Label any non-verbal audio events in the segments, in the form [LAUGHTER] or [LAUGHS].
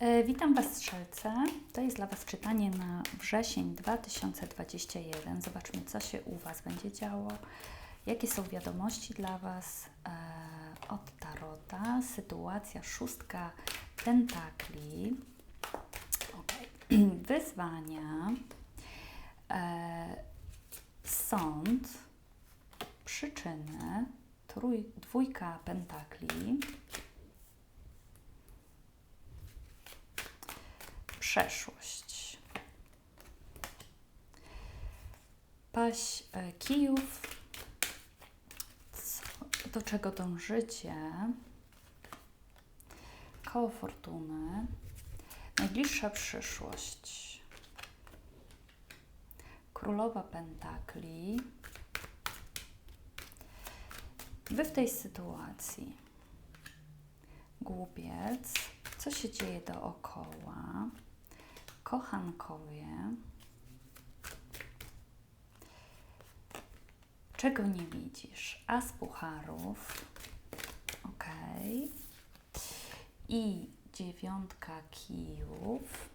E, Witam Was, strzelce. To jest dla Was czytanie na wrzesień 2021. Zobaczmy, co się u Was będzie działo. Jakie są wiadomości dla Was e, od Tarota? Sytuacja szóstka pentakli. Okay. [CLEARS THROAT] Wyzwania. E, sąd. Przyczyny. Trój, dwójka pentakli. Przeszłość. Paść e, kijów, co, do czego dążycie, koło fortuny, najbliższa przyszłość, królowa pentakli. Wy w tej sytuacji, głupiec, co się dzieje dookoła, kochankowie, czego nie widzisz? As pucharów, ok. I dziewiątka kijów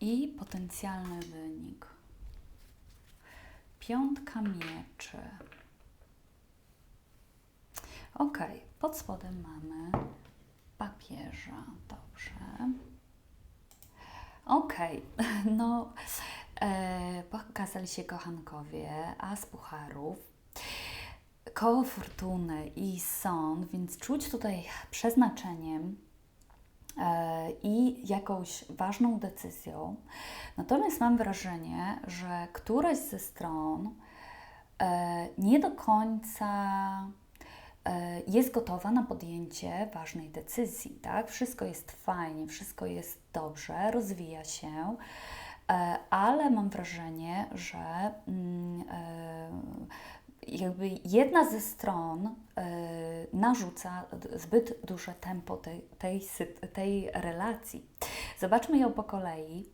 i potencjalny wynik. Piątka mieczy. Ok, pod spodem mamy papieża. Dobrze. Okej, okay. [LAUGHS] no e, pokazali się kochankowie, a z pucharów, koło fortuny i sąd, więc czuć tutaj przeznaczeniem e, i jakąś ważną decyzją. Natomiast mam wrażenie, że któraś ze stron e, nie do końca jest gotowa na podjęcie ważnej decyzji, tak? Wszystko jest fajnie, wszystko jest dobrze, rozwija się, e, ale mam wrażenie, że mm, e, jakby jedna ze stron narzuca zbyt duże tempo tej, tej, tej relacji. Zobaczmy ją po kolei.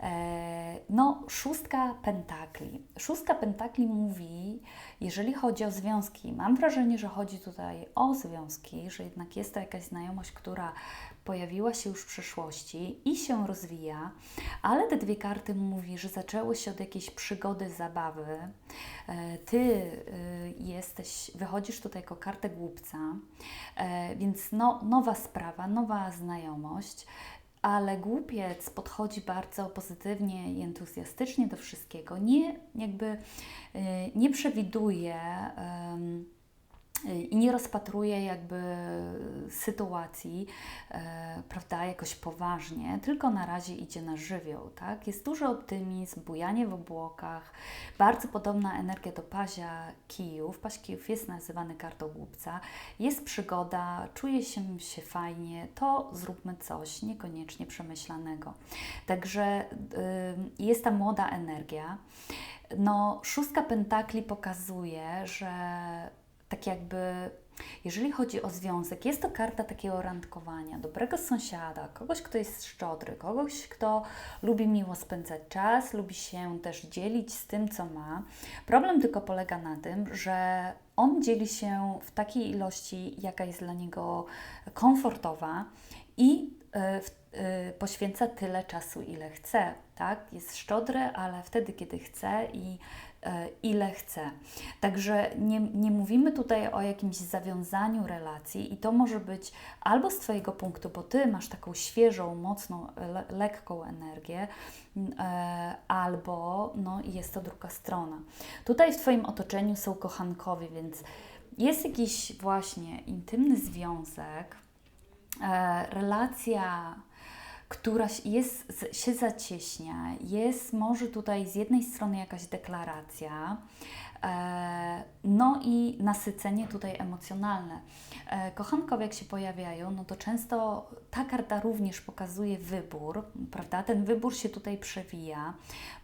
E, no, szóstka pentakli. Szóstka pentakli mówi, jeżeli chodzi o związki, mam wrażenie, że chodzi tutaj o związki, że jednak jest to jakaś znajomość, która pojawiła się już w przeszłości i się rozwija, ale te dwie karty mówi, że zaczęły się od jakiejś przygody, zabawy. E, ty y, jesteś, wychodzisz tutaj jako kartę głupca, e, więc no, nowa sprawa, nowa znajomość ale głupiec podchodzi bardzo pozytywnie i entuzjastycznie do wszystkiego. Nie jakby y, nie przewiduje i nie rozpatruje jakby sytuacji, e, prawda, jakoś poważnie, tylko na razie idzie na żywioł, tak? Jest duży optymizm, bujanie w obłokach, bardzo podobna energia do pazia kijów. Paź kijów jest nazywany kartą głupca. Jest przygoda, czuje się, się fajnie, to zróbmy coś niekoniecznie przemyślanego. Także y, jest ta młoda energia. No, szóstka pentakli pokazuje, że tak jakby, jeżeli chodzi o związek, jest to karta takiego randkowania, dobrego sąsiada, kogoś, kto jest szczodry, kogoś, kto lubi miło spędzać czas, lubi się też dzielić z tym, co ma. Problem tylko polega na tym, że on dzieli się w takiej ilości, jaka jest dla niego komfortowa i e, e, poświęca tyle czasu, ile chce. Tak? Jest szczodry, ale wtedy, kiedy chce i ile chce. Także nie, nie mówimy tutaj o jakimś zawiązaniu relacji i to może być albo z Twojego punktu, bo Ty masz taką świeżą, mocną, le, lekką energię, e, albo no, jest to druga strona. Tutaj w Twoim otoczeniu są kochankowie, więc jest jakiś właśnie intymny związek, e, relacja która jest, się zacieśnia, jest może tutaj z jednej strony jakaś deklaracja, e, no i nasycenie tutaj emocjonalne. E, kochankowie jak się pojawiają, no to często ta karta również pokazuje wybór, prawda? Ten wybór się tutaj przewija,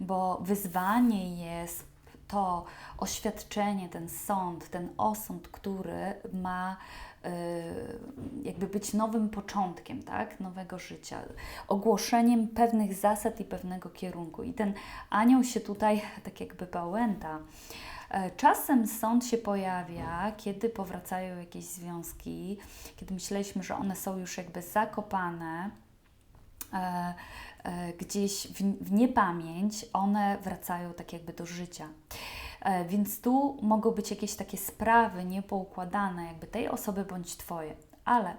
bo wyzwanie jest to oświadczenie, ten sąd, ten osąd, który ma jakby być nowym początkiem, tak, nowego życia, ogłoszeniem pewnych zasad i pewnego kierunku. I ten anioł się tutaj tak jakby pałęta. E, czasem sąd się pojawia, kiedy powracają jakieś związki, kiedy myśleliśmy, że one są już jakby zakopane e, e, gdzieś w, w niepamięć, one wracają tak jakby do życia. Więc tu mogą być jakieś takie sprawy niepoukładane, jakby tej osoby bądź Twoje ale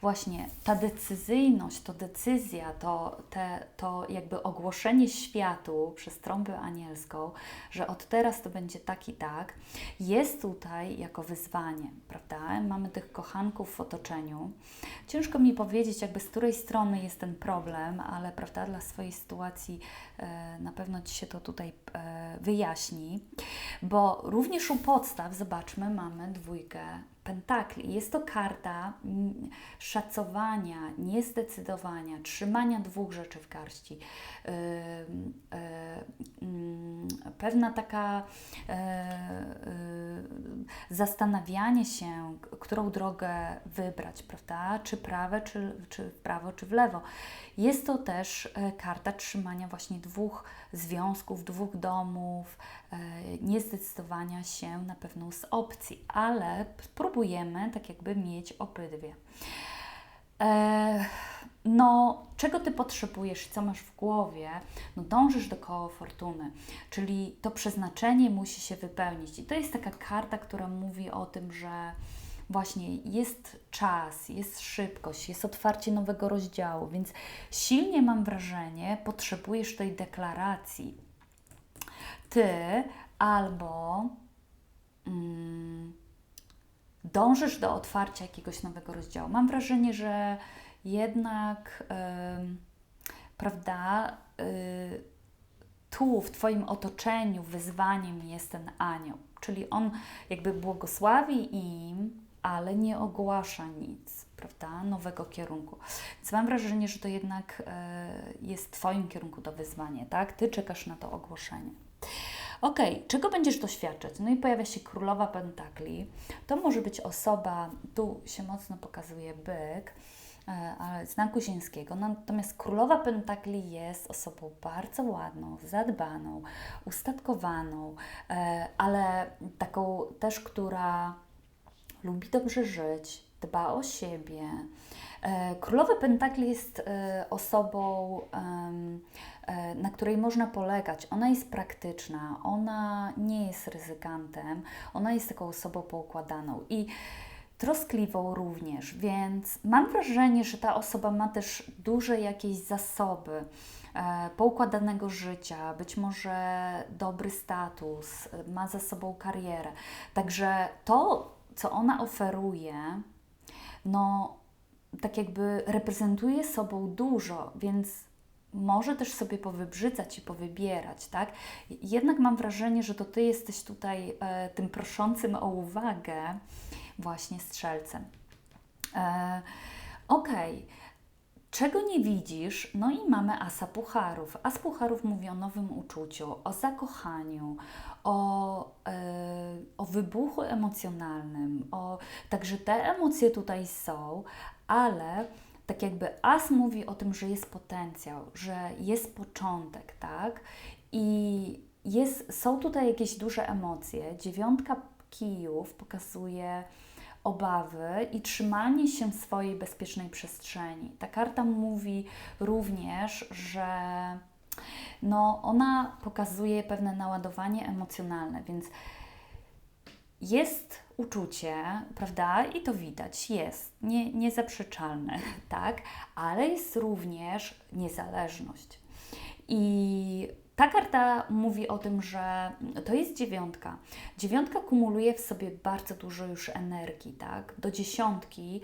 właśnie ta decyzyjność, to decyzja, to, te, to jakby ogłoszenie światu przez trąbę anielską, że od teraz to będzie tak i tak, jest tutaj jako wyzwanie, prawda? Mamy tych kochanków w otoczeniu. Ciężko mi powiedzieć, jakby z której strony jest ten problem, ale prawda, dla swojej sytuacji e, na pewno Ci się to tutaj e, wyjaśni, bo również u podstaw, zobaczmy, mamy dwójkę pentakli. Jest to karta mm, szacowania, niezdecydowania, trzymania dwóch rzeczy w garści. Yy, yy, yy, pewna taka e, zastanawianie się, którą drogę wybrać, prawda? Czy prawe, czy, czy w prawo, czy w lewo. Jest to też e, karta trzymania właśnie dwóch związków, dwóch domów, e, niezdecydowania się na pewną z opcji, ale spróbujemy tak jakby mieć obydwie. E, no, czego ty potrzebujesz, co masz w głowie, no dążysz do koła fortuny, czyli to przeznaczenie musi się wypełnić. I to jest taka karta, która mówi o tym, że właśnie jest czas, jest szybkość, jest otwarcie nowego rozdziału, więc silnie mam wrażenie, potrzebujesz tej deklaracji. Ty albo mm, dążysz do otwarcia jakiegoś nowego rozdziału. Mam wrażenie, że jednak, yy, prawda, yy, tu w Twoim otoczeniu wyzwaniem jest ten anioł, czyli on jakby błogosławi im ale nie ogłasza nic, prawda, nowego kierunku. Więc mam wrażenie, że to jednak e, jest w Twoim kierunku to wyzwanie, tak? Ty czekasz na to ogłoszenie. Ok, czego będziesz doświadczać? No i pojawia się królowa pentakli. To może być osoba, tu się mocno pokazuje byk, e, znaku ziemskiego. Natomiast królowa pentakli jest osobą bardzo ładną, zadbaną, ustatkowaną, e, ale taką też, która lubi dobrze żyć, dba o siebie. E, Królowa Pentakli jest e, osobą, e, na której można polegać. Ona jest praktyczna, ona nie jest ryzykantem, ona jest taką osobą poukładaną i troskliwą również, więc mam wrażenie, że ta osoba ma też duże jakieś zasoby poukładanego życia, być może dobry status, ma za sobą karierę. Także to, co ona oferuje, no tak jakby reprezentuje sobą dużo, więc może też sobie powybrzydzać i powybierać, tak? Jednak mam wrażenie, że to Ty jesteś tutaj e, tym proszącym o uwagę właśnie strzelcem. E, Okej. Okay. Czego nie widzisz? No i mamy asa pucharów. As pucharów mówi o nowym uczuciu, o zakochaniu, o, yy, o wybuchu emocjonalnym. O, także te emocje tutaj są, ale tak jakby as mówi o tym, że jest potencjał, że jest początek, tak? I jest, są tutaj jakieś duże emocje. Dziewiątka kijów pokazuje obawy i trzymanie się swojej bezpiecznej przestrzeni. Ta karta mówi również, że no, ona pokazuje pewne naładowanie emocjonalne, więc jest uczucie, prawda? I to widać, jest nie, niezaprzeczalne, [LAUGHS] tak? Ale jest również niezależność. I ta karta mówi o tym, że to jest dziewiątka. Dziewiątka kumuluje w sobie bardzo dużo już energii, tak? Do dziesiątki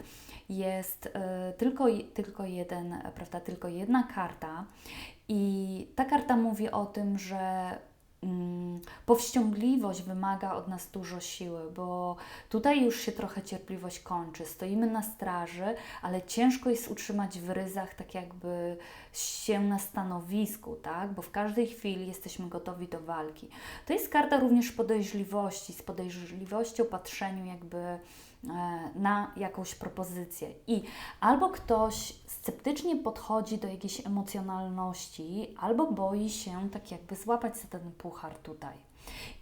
jest y, tylko, tylko jeden, prawda, tylko jedna karta i ta karta mówi o tym, że powściągliwość wymaga od nas dużo siły, bo tutaj już się trochę cierpliwość kończy. Stoimy na straży, ale ciężko jest utrzymać w ryzach tak jakby się na stanowisku, tak? Bo w każdej chwili jesteśmy gotowi do walki. To jest karta również podejrzliwości, z podejrzliwością patrzeniu jakby na jakąś propozycję. I albo ktoś sceptycznie podchodzi do jakiejś emocjonalności, albo boi się tak jakby złapać za ten puchar tutaj.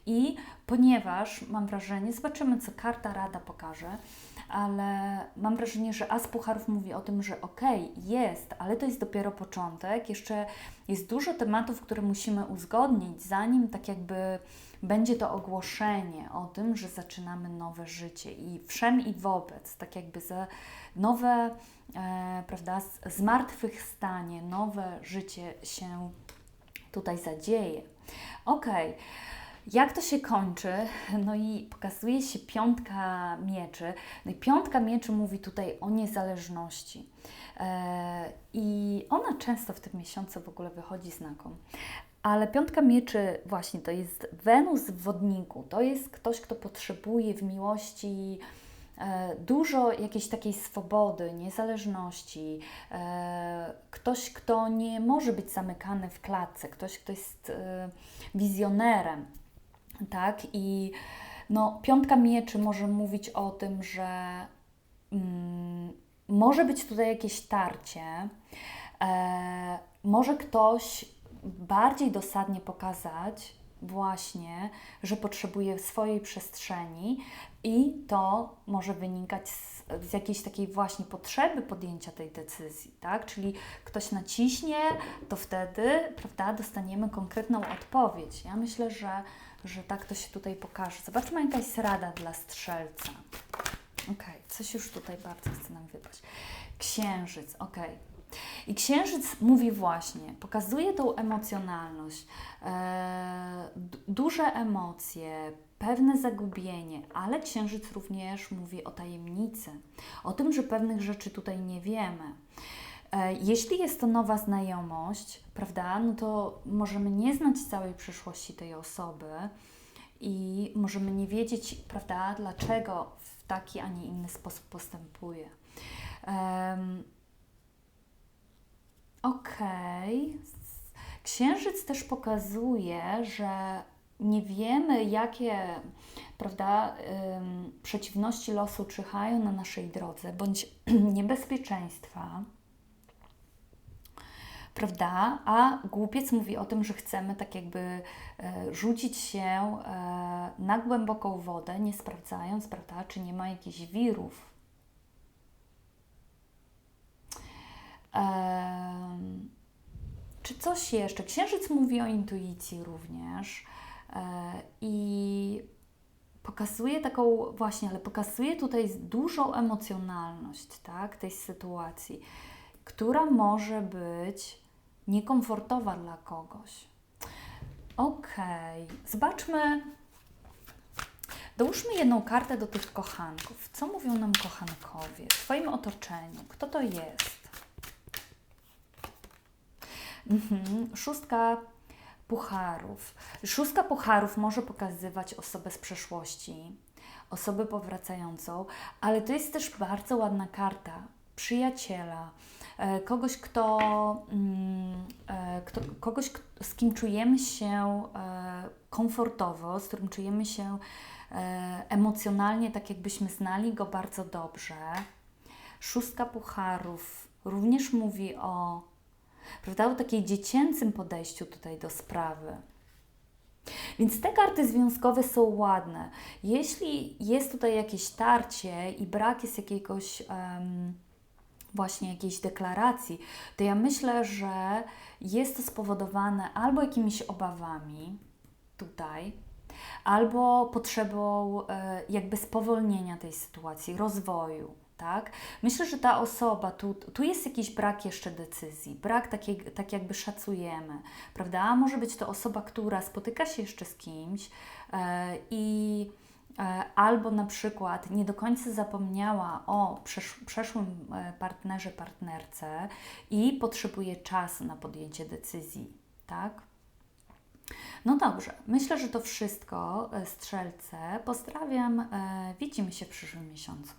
I ponieważ mam wrażenie, zobaczymy, co karta rada pokaże, ale mam wrażenie, że As Pucharów mówi o tym, że okej, okay, jest, ale to jest dopiero początek. Jeszcze jest dużo tematów, które musimy uzgodnić, zanim tak jakby będzie to ogłoszenie o tym, że zaczynamy nowe życie i wszem i wobec, tak jakby za nowe, e, prawda, zmartwychwstanie, nowe życie się tutaj zadzieje. Okej. Okay. Jak to się kończy? No i pokazuje się piątka mieczy. No i piątka mieczy mówi tutaj o niezależności. E, I ona często w tym miesiącu w ogóle wychodzi znakom. Ale piątka mieczy właśnie to jest Wenus w wodniku. To jest ktoś, kto potrzebuje w miłości e, dużo jakiejś takiej swobody, niezależności. E, ktoś, kto nie może być zamykany w klatce, ktoś, kto jest wizjonerem tak? I no, piątka mieczy może mówić o tym, że mm, może być tutaj jakieś tarcie, e, może ktoś bardziej dosadnie pokazać właśnie, że potrzebuje swojej przestrzeni i to może wynikać z, z, jakiejś takiej właśnie potrzeby podjęcia tej decyzji, tak? Czyli ktoś naciśnie, to wtedy, prawda, dostaniemy konkretną odpowiedź. Ja myślę, że że tak to się tutaj pokaże. Zobaczmy, jaka jest rada dla strzelca. Ok, coś już tutaj bardzo chce nam wypaść. Księżyc, ok. I księżyc mówi właśnie, pokazuje tą emocjonalność, e, duże emocje, pewne zagubienie, ale księżyc również mówi o tajemnicy, o tym, że pewnych rzeczy tutaj nie wiemy. E, jeśli jest to nowa znajomość, prawda, no to możemy nie znać całej przyszłości tej osoby i możemy nie wiedzieć, prawda, dlaczego w taki, a nie inny sposób postępuje. Okej. Okay. Księżyc też pokazuje, że nie wiemy, jakie prawda, um, przeciwności losu czyhają na naszej drodze, bądź [CLEARS THROAT] niebezpieczeństwa prawda? A głupiec mówi o tym, że chcemy tak jakby e, rzucić się e, na głęboką wodę, nie sprawdzając, prawda, czy nie ma jakichś wirów. E, czy coś jeszcze? Księżyc mówi o intuicji również e, i pokazuje taką właśnie, ale pokazuje tutaj dużą emocjonalność, tak, tej sytuacji, która może być niekomfortowa dla kogoś. Ok, zobaczmy. Dołóżmy jedną kartę do tych kochanków. Co mówią nam kochankowie w swoim otoczeniu? Kto to jest? Mhm. Szóstka pucharów. Szóstka pucharów może pokazywać osobę z przeszłości, osobę powracającą, ale to jest też bardzo ładna karta przyjaciela, E, kogoś, kto, mm, e, kto, kogoś, z kim czujemy się e, komfortowo, z którym czujemy się emocjonalnie, tak jakbyśmy znali go bardzo dobrze. Szóstka pucharów również mówi o, prawda, o takiej dziecięcym podejściu tutaj do sprawy. Więc te karty związkowe są ładne. Jeśli jest tutaj jakieś tarcie i brak jest jakiegoś um, właśnie jakiejś deklaracji, to ja myślę, że jest to spowodowane albo jakimiś obawami tutaj, albo potrzebą e, jakby spowolnienia tej sytuacji, rozwoju. Tak? Myślę, że ta osoba, tu, tu jest jakiś brak jeszcze decyzji, brak takiej, tak jakby szacujemy, prawda? Może być to osoba, która spotyka się jeszcze z kimś e, i E, albo na przykład nie do końca zapomniała o przesz przeszłym e, partnerze, partnerce i potrzebuje czasu na podjęcie decyzji, tak? No dobrze, myślę, że to wszystko, strzelce. Pozdrawiam, widzimy się w przyszłym miesiącu.